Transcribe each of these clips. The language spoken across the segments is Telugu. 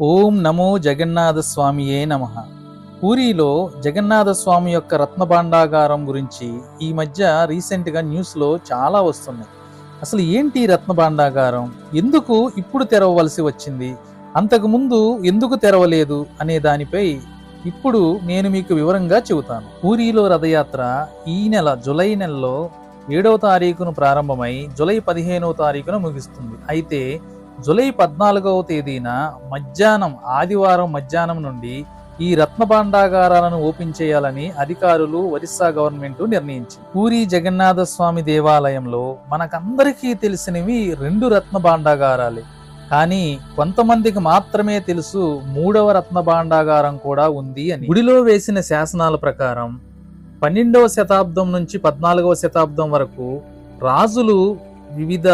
ఓం నమో జగన్నాథ స్వామియే నమ. పూరిలో జగన్నాథ స్వామి యొక్క రత్న భాండాగారం గురించి ఈ మధ్య రీసెంట్గా న్యూస్లో చాలా వస్తున్నాయి. అసలు ఏంటి రత్నభాండాగారం? రత్న భాండాగారం ఎందుకు ఇప్పుడు తెరవవలసి వచ్చింది? అంతకుముందు ఎందుకు తెరవలేదు అనే దానిపై ఇప్పుడు నేను మీకు వివరంగా చెబుతాను. పూరిలో రథయాత్ర ఈ నెల జులై నెలలో ఏడవ తారీఖును ప్రారంభమై జులై పదిహేనవ తారీఖున ముగిస్తుంది. అయితే జులై పద్నాలుగవ తేదీన మధ్యాహ్నం ఆదివారం మధ్యాహ్నం నుండి ఈ రత్న భాండాగారాలను ఓపెన్ చేయాలని అధికారులు ఒరిస్సా గవర్నమెంట్ నిర్ణయించింది. పూరి జగన్నాథ స్వామి దేవాలయంలో మనకందరికీ తెలిసినవి రెండు రత్న భాండాగారాలే. కానీ కొంతమందికి మాత్రమే తెలుసు మూడవ రత్న భాండాగారం కూడా ఉంది అని. గుడిలో వేసిన శాసనాల ప్రకారం పన్నెండవ శతాబ్దం నుంచి పద్నాలుగవ శతాబ్దం వరకు రాజులు వివిధ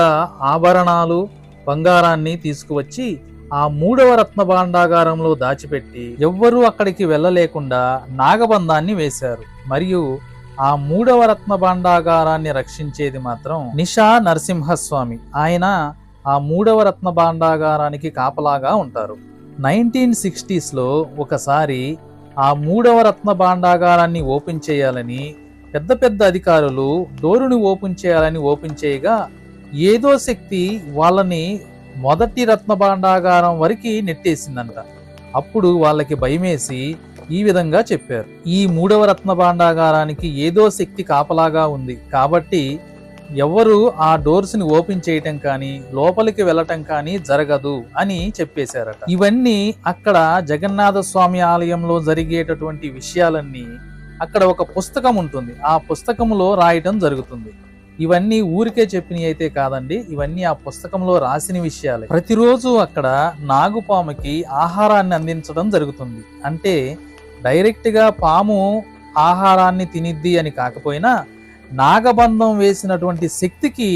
ఆభరణాలు బంగారాన్ని తీసుకువచ్చి ఆ మూడవ రత్న భాండాగారంలో దాచిపెట్టి ఎవ్వరూ అక్కడికి వెళ్ళలేకుండా నాగబంధాన్ని వేశారు. మరియు ఆ మూడవ రత్న భాండాగారాన్ని రక్షించేది మాత్రం నిషా నరసింహస్వామి. ఆయన ఆ మూడవ రత్న భాండాగారానికి కాపలాగా ఉంటారు. నైన్టీన్ సిక్స్టీస్లో ఒకసారి ఆ మూడవ రత్న భాండాగారాన్ని ఓపెన్ చేయాలని పెద్ద పెద్ద అధికారులు డోరుని ఓపెన్ చేయాలని ఓపెన్ చేయగా ఏదో శక్తి వాళ్ళని మొదటి రత్న భాండాగారం వరకు నెట్టేసిందంట. అప్పుడు వాళ్ళకి భయమేసి ఈ విధంగా చెప్పారు. ఈ మూడవ రత్న భాండాగారానికి ఏదో శక్తి కాపలాగా ఉంది. కాబట్టి ఎవరు ఆ డోర్స్ని ఓపెన్ చేయటం కానీ లోపలికి వెళ్ళటం కానీ జరగదు అని చెప్పేశారట. ఇవన్నీ అక్కడ జగన్నాథ స్వామి ఆలయంలో జరిగేటటువంటి విషయాలన్నీ అక్కడ ఒక పుస్తకం ఉంటుంది. ఆ పుస్తకంలో రాయటం జరుగుతుంది. ఇవన్నీ ఊరికే చెప్పినవి అయితే కాదండి. ఇవన్నీ ఆ పుస్తకంలో రాసిన విషయాలే. ప్రతిరోజు అక్కడ నాగుపాముకి ఆహారాన్ని అందించడం జరుగుతుంది. అంటే డైరెక్ట్గా పాము ఆహారాన్ని తినిద్ది అని కాకపోయినా నాగబంధం వేసినటువంటి శక్తికి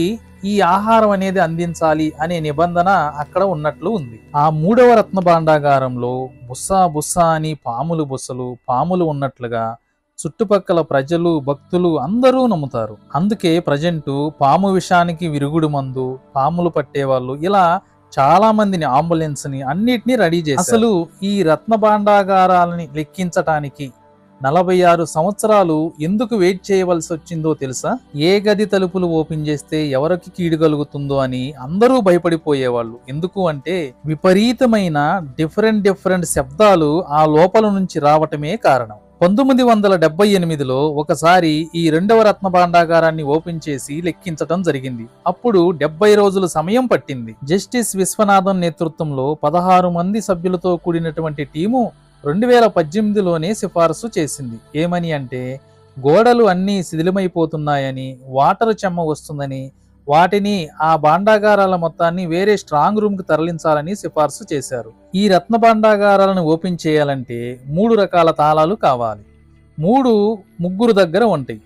ఈ ఆహారం అనేది అందించాలి అనే నిబంధన అక్కడ ఉన్నట్లు ఉంది. ఆ మూడవ రత్న భాండాగారంలో బుస్సా బుస్సా అని పాములు బుస్సలు పాములు ఉన్నట్లుగా చుట్టుపక్కల ప్రజలు భక్తులు అందరూ నమ్ముతారు. అందుకే ప్రజెంట్ పాము విషానికి విరుగుడు మందు పాములు పట్టేవాళ్ళు ఇలా చాలా మందిని అంబులెన్స్ని అన్నిటినీ రెడీ చేసి అసలు ఈ రత్న భాండాగారాలని లెక్కించటానికి నలభై ఆరు సంవత్సరాలు ఎందుకు వెయిట్ చేయవలసి వచ్చిందో తెలుసా? ఏ గది తలుపులు ఓపెన్ చేస్తే ఎవరికి కీడు కలుగుతుందో అని అందరూ భయపడిపోయేవాళ్ళు. ఎందుకు అంటే విపరీతమైన డిఫరెంట్ డిఫరెంట్ శబ్దాలు ఆ లోపల నుంచి రావటమే కారణం. పంతొమ్మిది వందల డెబ్బై ఎనిమిదిలో ఒకసారి ఈ రెండవ రత్న భాండాగారాన్ని ఓపెన్ చేసి లెక్కించటం జరిగింది. అప్పుడు డెబ్బై రోజులు సమయం పట్టింది. జస్టిస్ విశ్వనాథన్ నేతృత్వంలో పదహారు మంది సభ్యులతో కూడినటువంటి టీము రెండు వేల పద్దెనిమిదిలోనే సిఫారసు చేసింది. ఏమని అంటే గోడలు అన్నీ శిథిలమైపోతున్నాయని వాటర్ చెమ్మ వస్తుందని వాటిని ఆ భాండాగారాల మొత్తాన్ని వేరే స్ట్రాంగ్ రూమ్కి తరలించాలని సిఫార్సు చేశారు. ఈ రత్న భాండాగారాలను ఓపెన్ చేయాలంటే మూడు రకాల తాళాలు కావాలి. మూడు ముగ్గురు దగ్గర ఉంటాయి.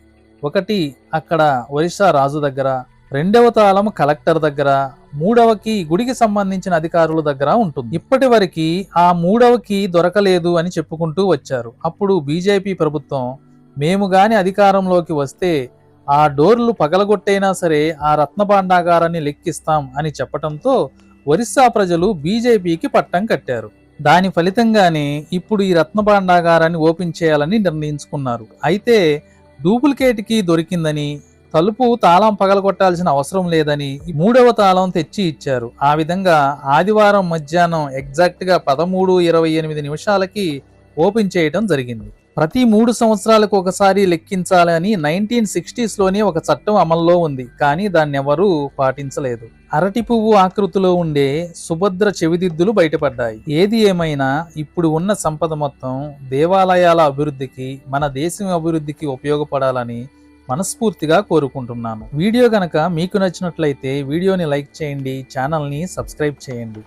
ఒకటి అక్కడ ఒరిస్సా రాజు దగ్గర రెండవ తాళం కలెక్టర్ దగ్గర మూడవకి గుడికి సంబంధించిన అధికారుల దగ్గర ఉంటుంది. ఇప్పటి వరకు ఆ మూడవకి దొరకలేదు అని చెప్పుకుంటూ వచ్చారు. అప్పుడు బీజేపీ ప్రభుత్వం మేము గాని అధికారంలోకి వస్తే ఆ డోర్లు పగలగొట్టైనా సరే ఆ రత్న భాండాగారాన్ని లెక్కిస్తాం అని చెప్పటంతో ఒరిస్సా ప్రజలు బీజేపీకి పట్టం కట్టారు. దాని ఫలితంగానే ఇప్పుడు ఈ రత్న భాండాగారాన్ని ఓపెన్ చేయాలని నిర్ణయించుకున్నారు. అయితే డూప్లికేట్కి దొరికిందని తలుపు తాళం పగలగొట్టాల్సిన అవసరం లేదని మూడవ తాళం తెచ్చి ఇచ్చారు. ఆ విధంగా ఆదివారం మధ్యాహ్నం ఎగ్జాక్ట్గా పదమూడు ఇరవై ఎనిమిది నిమిషాలకి ఓపెన్ చేయడం జరిగింది. ప్రతి మూడు సంవత్సరాలకు ఒకసారి లెక్కించాలని నైన్టీన్ సిక్స్టీస్లోనే ఒక చట్టం అమల్లో ఉంది కానీ దాన్ని ఎవరూ పాటించలేదు. అరటి పువ్వు ఆకృతిలో ఉండే సుభద్ర చెవిదిద్దులు బయటపడ్డాయి. ఏది ఏమైనా ఇప్పుడు ఉన్న సంపద మొత్తం దేవాలయాల అభివృద్ధికి మన దేశం అభివృద్ధికి ఉపయోగపడాలని మనస్ఫూర్తిగా కోరుకుంటున్నాను. వీడియో గనక మీకు నచ్చినట్లయితే వీడియోని లైక్ చేయండి ఛానల్ని సబ్స్క్రైబ్ చేయండి.